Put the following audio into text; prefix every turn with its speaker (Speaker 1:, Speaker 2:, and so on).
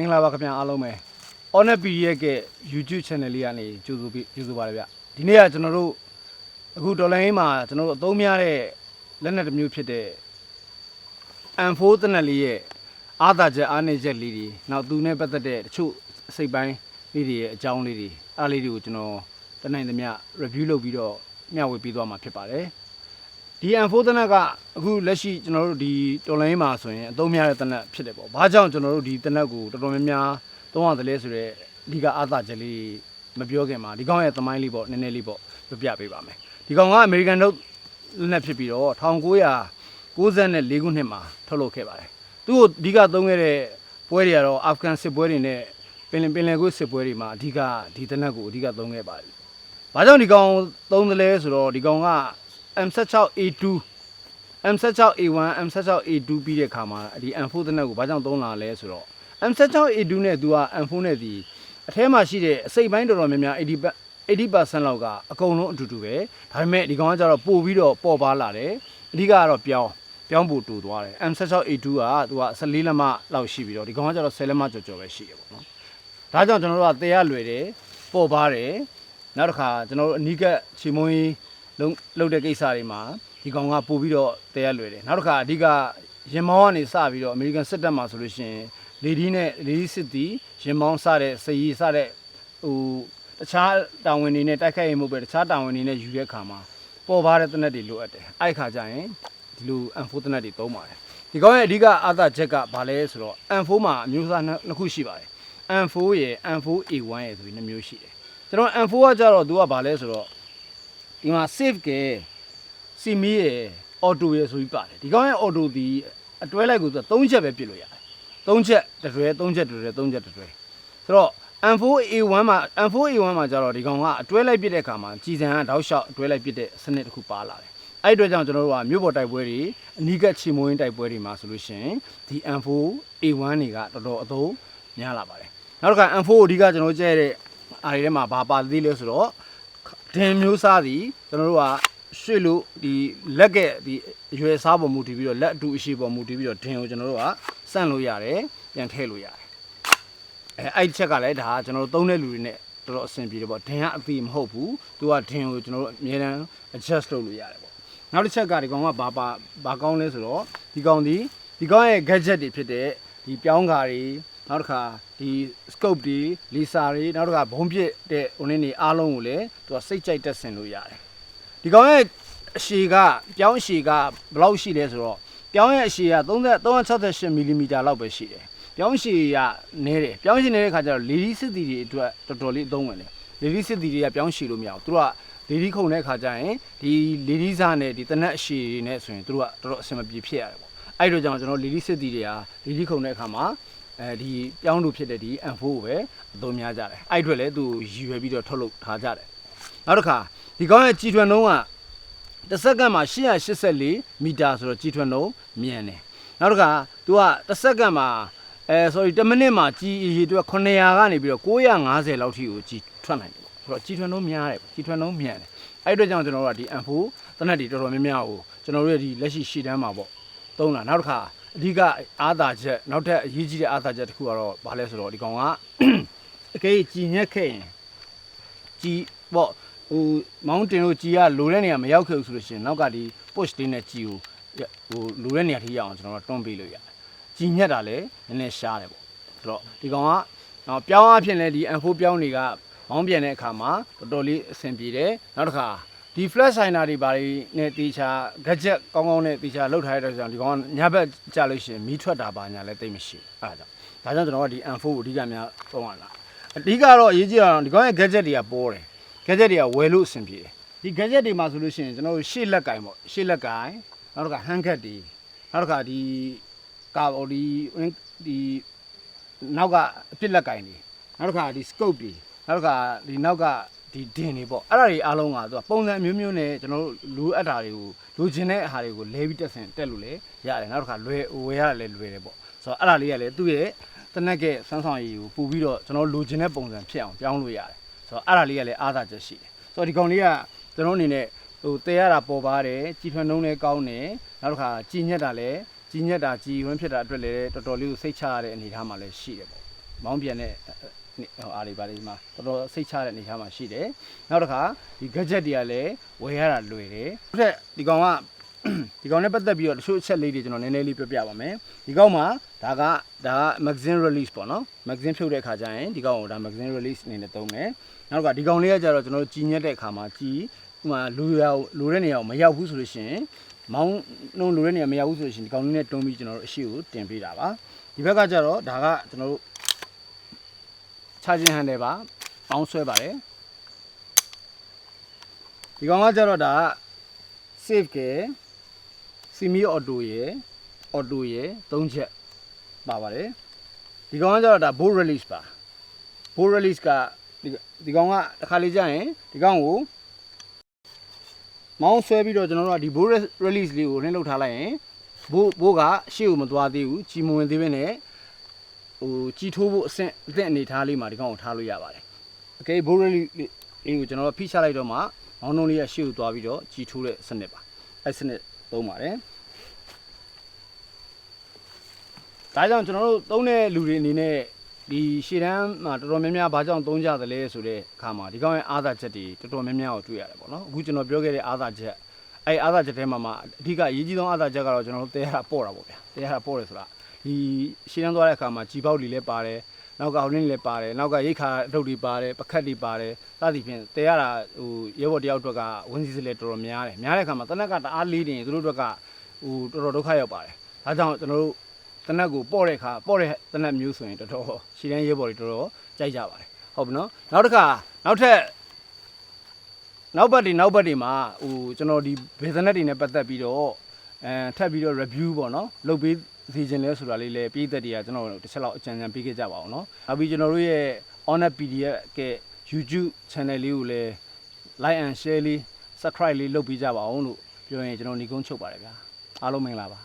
Speaker 1: မင်္ဂလာပါခင်ဗျာအားလုံးပဲ Honor PDF ရဲ့ YouTube channel လေးကနေကြိုဆိုပြီးကြိုဆိုပါရဗျဒီနေ့ကကျွန်တော်တို့အခုဒေါ်လာရင်းမှာကျွန်တော်တို့အသုံးများတဲ့လက်နက်တစ်မျိုးဖြစ်တဲ့ M4 တနက်လေးရဲ့အာသာချက်အားနေချက်လေးတွေနောက်သူနဲ့ပတ်သက်တဲ့တချို့အစိတ်ပိုင်းလေးတွေရဲ့အကြောင်းလေးတွေအားလေးတွေကိုကျွန်တော်တနိုင်သမျှ review လုပ်ပြီးတော့မျှဝေပေးသွားမှာဖြစ်ပါတယ် ဒီ M4 တနက်ကအခုလက်ရှိကျွန်တော်တို့ဒီတော်လိုင်းမှာဆိုရင်အသုံးများတဲ့တနက်ဖြစ်တယ်ပေါ့ဘာကြောင့်ကျွန်တော်တို့ဒီတနက်ကိုတော်တော်များများသုံးရတယ်လဲဆိုတော့အဓိကအာသာချက်လေးမပြောခင်မှာဒီကောင်ရဲ့သမိုင်းလေးပေါ့နည်းနည်းလေးပေါ့ပြပြပေးပါမယ်ဒီကောင်ကအမေရိကန်တို့လက်နက်ဖြစ်ပြီးတော့1994ခုနှစ်မှာထုတ်လုပ်ခဲ့ပါတယ်သူ့ကိုအဓိကသုံးခဲ့တဲ့ပွဲတွေကတော့အာဖဂန်စစ်ပွဲတွေနဲ့ပင်လယ်ပင်လယ်ကွေ့စစ်ပွဲတွေမှာအဓိကဒီတနက်ကိုအဓိကသုံးခဲ့ပါတယ်ဘာကြောင့်ဒီကောင်သုံးတယ်လဲဆိုတော့ဒီကောင်က M16A2 M16A1 M16A2 ပြီးတဲ့ခါမှာဒီ M4 တနက်ကိုဘာကြောင့်သုံးလာလဲဆိုတော့ M16A2 နဲ့သူက M4 နဲ့ဒီအထဲမှာရှိတဲ့အစိတ်ပိုင်းတော်တော်များများ80 80%လောက်ကအကုန်လုံးအတူတူပဲဒါပေမဲ့ဒီကောင်ကကျတော့ပို့ပြီးတော့ပေါ်ပါလာတယ်အဓိကကတော့ပြောင်းပြောင်းဖို့တူသွားတယ် M16A2 ကသူက14လက်မလောက်ရှိပြီးတော့ဒီကောင်ကကျတော့10လက်မကျော်ကျော်ပဲရှိတယ်ပေါ့နော်ဒါကြောင့်ကျွန်တော်တို့ကတဲရလွယ်တယ်ပေါ်ပါတယ်နောက်တစ်ခါကျွန်တော်တို့အနီးကပ်ချီမွေး လုံးလုပ်တဲ့ကိစ္စတွေမှာဒီကောင်ကပို့ပြီးတော့တဲရလွယ်တယ်နောက်တစ်ခါအဓိကရင်မောင်းကနေစပြီးတော့အမေရိကန်စစ်တပ်မှာဆိုလို့ရှိရင်လေဒီနဲ့လေဒီစစ်တီရင်မောင်းစတဲ့စည်ရီစတဲ့ဟိုတခြားတာဝန်တွေနဲ့တိုက်ခိုက်ရင်မဟုတ်ပဲတခြားတာဝန်တွေနဲ့ယူတဲ့အခါမှာပေါ်ပါတဲ့တနက်တွေလိုအပ်တယ်အဲ့ခါကျရင်ဒီလို M4 တနက်တွေသုံးပါတယ်ဒီကောင်ရဲ့အဓိကအာသာချက်ကဘာလဲဆိုတော့ M4 မှာအမျိုးအစားနှစ်နှစ်ခုရှိပါတယ် M4 ရယ် M4A1 ရယ်ဆိုပြီးနှစ်မျိုးရှိတယ်ကျွန်တော် M4 ကကြတော့သူကဘာလဲဆိုတော့ ဒီမှာ save ကစီမီရယ် auto ရယ်ဆိုပြီးပါတယ်ဒီကောင်ရဲ့ auto ဒီအတွဲလိုက်ကိုသူက3ချက်ပဲပြစ်လို့ရတယ်3ချက်တစ်တွဲ3ချက်တစ်တွဲ3ချက်တစ်တွဲဆိုတော့ M4A1 မှာ M4A1 မှာကြတော့ဒီကောင်ကအတွဲလိုက်ပြစ်တဲ့အခါမှာကြည်စံကတောက်လျှောက်အတွဲလိုက်ပြစ်တဲ့စနစ်တစ်ခုပါလာတယ်အဲ့ဒီအတွက်ကြောင့်ကျွန်တော်တို့ကမြို့ပေါ်တိုက်ပွဲတွေအနီးကပ်ချီမွေးတိုက်ပွဲတွေမှာဆိုလို့ရှိရင်ဒီ M4A1 တွေကတော်တော်အသုံးများလာပါတယ်နောက်တစ်ခါ M4 ကိုအဓိကကျွန်တော်တို့ကျဲတဲ့အားတွေထဲမှာဘာပါသေးလဲဆိုတော့ ဒင်မျိုးစားသည်ကျွန်တော်တို့ကရွှေ့လို့ဒီလက်ကဲဒီအရွယ်စားပေါ်မူတည်ပြီးတော့လက်အတူအရှိပေါ်မူတည်ပြီးတော့ဒင်ကိုကျွန်တော်တို့ကစန့်လို့ရတယ်ပြန်ထည့်လို့ရတယ်အဲအဲ့ဒီချက်ကလည်းဒါကကျွန်တော်တို့သုံးတဲ့လူတွေနဲ့တော်တော်အဆင်ပြေတယ်ပေါ့ဒင်ကအသေးမဟုတ်ဘူးသူကဒင်ကိုကျွန်တော်တို့အများတန်း adjust လုပ်လို့ရတယ်ပေါ့နောက်တစ်ချက်ကဒီကောင်ကဘာပါဘာကောင်းလဲဆိုတော့ဒီကောင်ဒီဒီကောင်ရဲ့ gadget တွေဖြစ်တဲ့ဒီပြောင်းကာတွေ နောက်တစ်ခါဒီ scope တွေ laser တွေနောက်တစ်ခါဘုံပြစ်တဲ့ဟိုနည်းနေအားလုံးကိုလည်းသူကစိတ်ကြိုက်တက်ဆင်လို့ရတယ်ဒီကောင်ရဲ့အရှည်ကပြောင်းအရှည်ကဘယ်လောက်ရှိလဲဆိုတော့ပြောင်းရဲ့အရှည်က30 368မီလီမီတာလောက်ပဲရှိတယ်ပြောင်းရှည်ကနဲတယ်ပြောင်းရှည်နေတဲ့ခါကျတော့လေဒီစစ်တီတွေအတွက်တော်တော်လေးအသုံးဝင်တယ်လေဒီစစ်တီတွေကပြောင်းရှည်လို့မရဘူးသူတို့ကလေဒီခုံတဲ့ခါကျရင်ဒီလေဒီစားနဲ့ဒီတနက်အရှည်တွေနဲ့ဆိုရင်သူတို့ကတော်တော်အဆင်မပြေဖြစ်ရတယ်ပေါ့အဲ့ဒီတော့ကြောင့်ကျွန်တော်လေဒီစစ်တီတွေကလေဒီခုံတဲ့ခါမှာ အဲဒီပြောင်းလို့ဖြစ်တဲ့ဒီ M4 ကိုပဲအသုံးများကြတယ်အဲ့ဒီအတွက်လည်းသူရည်ရွယ်ပြီးတော့ထုတ်လုပ်ထားကြတယ်နောက်တစ်ခါဒီကောင်းရဲ့ကြီးထွန်းနှုံးကတစ်စက္ကန့်မှာ884မီတာဆိုတော့ကြီးထွန်းနှုံးမြန်တယ်နောက်တစ်ခါ तू ကတစ်စက္ကန့်မှာအဲ sorry 10မိနစ်မှာကြီးအရေအတွက်900ကနေပြီးတော့950လောက်ထိကိုကြီးထွက်နိုင်တယ်ပေါ့ဆိုတော့ကြီးထွန်းနှုံးများတယ်ကြီးထွန်းနှုံးမြန်တယ်အဲ့ဒီအတွက်ကြောင့်ကျွန်တော်တို့ကဒီ M4 တနက်တွေတော်တော်များများကိုကျွန်တော်တို့ရဲ့ဒီလက်ရှိရှီတန်းမှာပေါ့သုံးလာနောက်တစ်ခါ အဓိကအာသာချက်နောက်ထပ်အရေးကြီးတဲ့အာသာချက်တစ်ခုကတော့ဘာလဲဆိုတော့ဒီကောင်ကအကေးကြီးညက်ခဲ့ရင်ကြီးပေါ့ဟိုမောင်းတင်လို့ကြီးကလိုတဲ့နေရာမရောက်ခဲ့ဘူးဆိုလို့ရှိရင်နောက်ကဒီ push တင်းတဲ့ကြီးကိုဟိုလိုတဲ့နေရာထိရအောင်ကျွန်တော်တို့တွန်းပေးလို့ရတယ်ကြီးညက်တာလည်းနည်းနည်းရှားတယ်ပေါ့ဆိုတော့ဒီကောင်ကနော်ပြောင်းအဖြစ်လဲဒီ M4 ပြောင်းတွေကမောင်းပြန်တဲ့အခါမှာတော်တော်လေးအဆင်ပြေတယ်နောက်တစ်ခါ ဒီ flash signer တွေဘာတွေနဲ့တေချာ gadget ကောင်းကောင်းနဲ့တေချာလောက်ထားရတဲ့ကြောင့်ဒီကောင်ကညဘက်ကြာလို့ရှိရင်မီးထွက်တာပါညာလည်းတိတ်မရှိဘူးအဲ့ဒါကြောင့်ဒါကြောင့်ကျွန်တော်ကဒီ M4 ကိုအဓိကများသုံးရတာအဓိကတော့အရေးကြီးတာတော့ဒီကောင်ရဲ့ gadget တွေကပေါ်တယ် gadget တွေကဝယ်လို့အဆင်ပြေတယ်ဒီ gadget တွေမှာဆိုလို့ရှိရင်ကျွန်တော်တို့ရှေ့လက်ကင်ပေါ့ရှေ့လက်ကင်နောက်တစ်ခါ hand cut တွေနောက်တစ်ခါဒီကာဟိုဒီဒီနောက်ကအပြစ်လက်ကင်တွေနောက်တစ်ခါဒီ scope တွေနောက်တစ်ခါဒီနောက်က ဒီဒင်တွေပေါ့အဲ့ဒါတွေအားလုံးကသူကပုံစံမျိုးမျိုးနဲ့ကျွန်တော်တို့လူအပ်တာတွေကိုလူချင်တဲ့အားတွေကိုလဲပြီးတက်ဆင်တက်လို့လေရတယ်နောက်တစ်ခါလွယ်ဝယ်ရတယ်လည်းလွယ်တယ်ပေါ့ဆိုတော့အဲ့ဒါလေးကလည်းသူ့ရဲ့တနက်ကဆန်းဆောင်ရည်ကိုပို့ပြီးတော့ကျွန်တော်လူချင်တဲ့ပုံစံဖြစ်အောင်ပြောင်းလို့ရတယ်ဆိုတော့အဲ့ဒါလေးကလည်းအားသာချက်ရှိတယ်ဆိုတော့ဒီကောင်လေးကကျွန်တော်အနေနဲ့ဟိုတဲရတာပေါ်ပါတယ်ကြီးထွန်းနှုံးလည်းကောင်းတယ်နောက်တစ်ခါကြီးညက်တာလည်းကြီးညက်တာကြီးဝင်းဖြစ်တာအတွက်လည်းတော်တော်လေးကိုစိတ်ချရတဲ့အနေအထားမှလည်းရှိတယ်ပေါ့မောင်းပြန်တဲ့ဟို အားတွေပါလေးမှာတော်တော်စိတ်ချတဲ့အနေအထားမှာရှိတယ်နောက်တစ်ခါဒီ gadget တွေကလည်းဝယ်ရတာလွယ်တယ်နောက်ထပ်ဒီကောင်ကဒီကောင်နဲ့ပတ်သက်ပြီးတော့တချို့အချက်လေးတွေကျွန်တော်နည်းနည်းလေးပြောပြပါမယ်ဒီကောင်မှာဒါကဒါက magazine release ပေါ့နော် magazine ဖြုတ်တဲ့ခါကျရင်ဒီကောင်ကိုဒါ magazine release အနေနဲ့သုံးမယ်နောက်ကဒီကောင်လေးကကြတော့ကျွန်တော်တို့ကြီးညက်တဲ့ခါမှာကြီးဥပမာလူရလူတဲ့နေရာကိုမရောက်ဘူးဆိုလို့ရှိရင်မောင်းနှုံးလူတဲ့နေရာမရောက်ဘူးဆိုလို့ရှိရင်ဒီကောင်လေးနဲ့တွန်းပြီးကျွန်တော်တို့အရှိကိုတင်ပေးတာပါဒီဘက်ကကြတော့ဒါကကျွန်တော်တို့ charging handle ပါပေါင်းဆွဲပါတယ်ဒီကောင်ကကြတော့ဒါက save က semi auto ရယ် auto ရယ်သုံးချက်ပါပါတယ်ဒီကောင်ကကြတော့ဒါ bolt release ပါ bolt release ကဒီဒီကောင်ကတစ်ခါလေးကြာရင်ဒီကောင်ကိုမောင်းဆွဲပြီးတော့ကျွန်တော်တို့ကဒီ bolt release လေးကိုနှိမ့်လောက်ထားလိုက်ရင်ဘိုးဘိုးကရှေ့ကိုမသွားသေးဘူးကြီးမဝင်သေးဘဲနဲ့ ဟိုကြီးထိုးဖို့အဆင့်အသက်အနေထားလေးမှာဒီကောင်ကိုထားလို့ရပါတယ်။ Okay bolt release လေးကိုကျွန်တော်တို့ဖိချလိုက်တော့မှမောင်းနှုံးလေးကရှေ့ကိုသွားပြီးတော့ကြီးထိုးတဲ့စနစ်ပါ။အဲ့စနစ်သုံးပါတယ်။ဒါကြောင့်ကျွန်တော်တို့သုံးတဲ့လူတွေအနေနဲ့ဒီရှေ့တန်းမှာတော်တော်များများဘာကြောင့်သုံးကြသလဲဆိုတဲ့အခါမှာဒီကောင်ရဲ့အာသာချက်တွေတော်တော်များများကိုတွေ့ရတယ်ပေါ့နော်အခုကျွန်တော်ပြောခဲ့တဲ့အာသာချက်အဲအာသာချက်ထဲမှာမှာအဓိကအရေးကြီးဆုံးအာသာချက်ကတော့ကျွန်တော်တို့တဲရတာပေါ့တာပေါ့ဗျာတဲရတာပေါ့တယ်ဆိုတာ ဒီရှေ့တန်းသွားတဲ့အခါမှာជីပေါက်လီလည်းပါတယ်နောက်ကဟိုလင်းလည်းပါတယ်နောက်ကရိတ်ခါအထုပ်တွေပါတယ်ပကတ်တွေပါတယ်စသည်ဖြင့်တဲရတာဟိုရဲဘော်တယောက်အတွက်ကဝင်းစည်းစလဲတော်တော်များတယ်များတဲ့အခါမှာတနက်ကတအားလေးနေသူတို့အတွက်ကဟိုတော်တော်ဒုက္ခရောက်ပါတယ်ဒါကြောင့်ကျွန်တော်တို့တနက်ကိုပေါ့တဲ့အခါပေါ့တဲ့တနက်မျိုးဆိုရင်တော်တော်ရှည်တန်းရဲဘော်တွေတော်တော်ကြိုက်ကြပါတယ်ဟုတ်ပြီနော်နောက်တစ်ခါနောက်ထပ်နောက်ဘက်တွေနောက်ဘက်တွေမှာဟိုကျွန်တော်ဒီဘယ်စနက်တွေနဲ့ပတ်သက်ပြီးတော့အဲထပ်ပြီးတော့ review ပေါ့နော်လုပ်ပေး စီခြင်းလဲဆိုတာလေးလည်းပြည်သက်တွေကကျွန်တော်တစ်ချက်လောက်အကြံဉာဏ်ပေးခဲ့ကြပါအောင်နော်နောက်ပြီးကျွန်တော်တို့ရဲ့ honor pdf က YouTube channel လေးကိုလည်း like and share လေး subscribe လေးလုပ်ပေးကြပါအောင်လို့ပြောရင်ကျွန်တော်ညီကုန်းချုပ်ပါတယ်ဗျာအားလုံးမင်္ဂလာပါ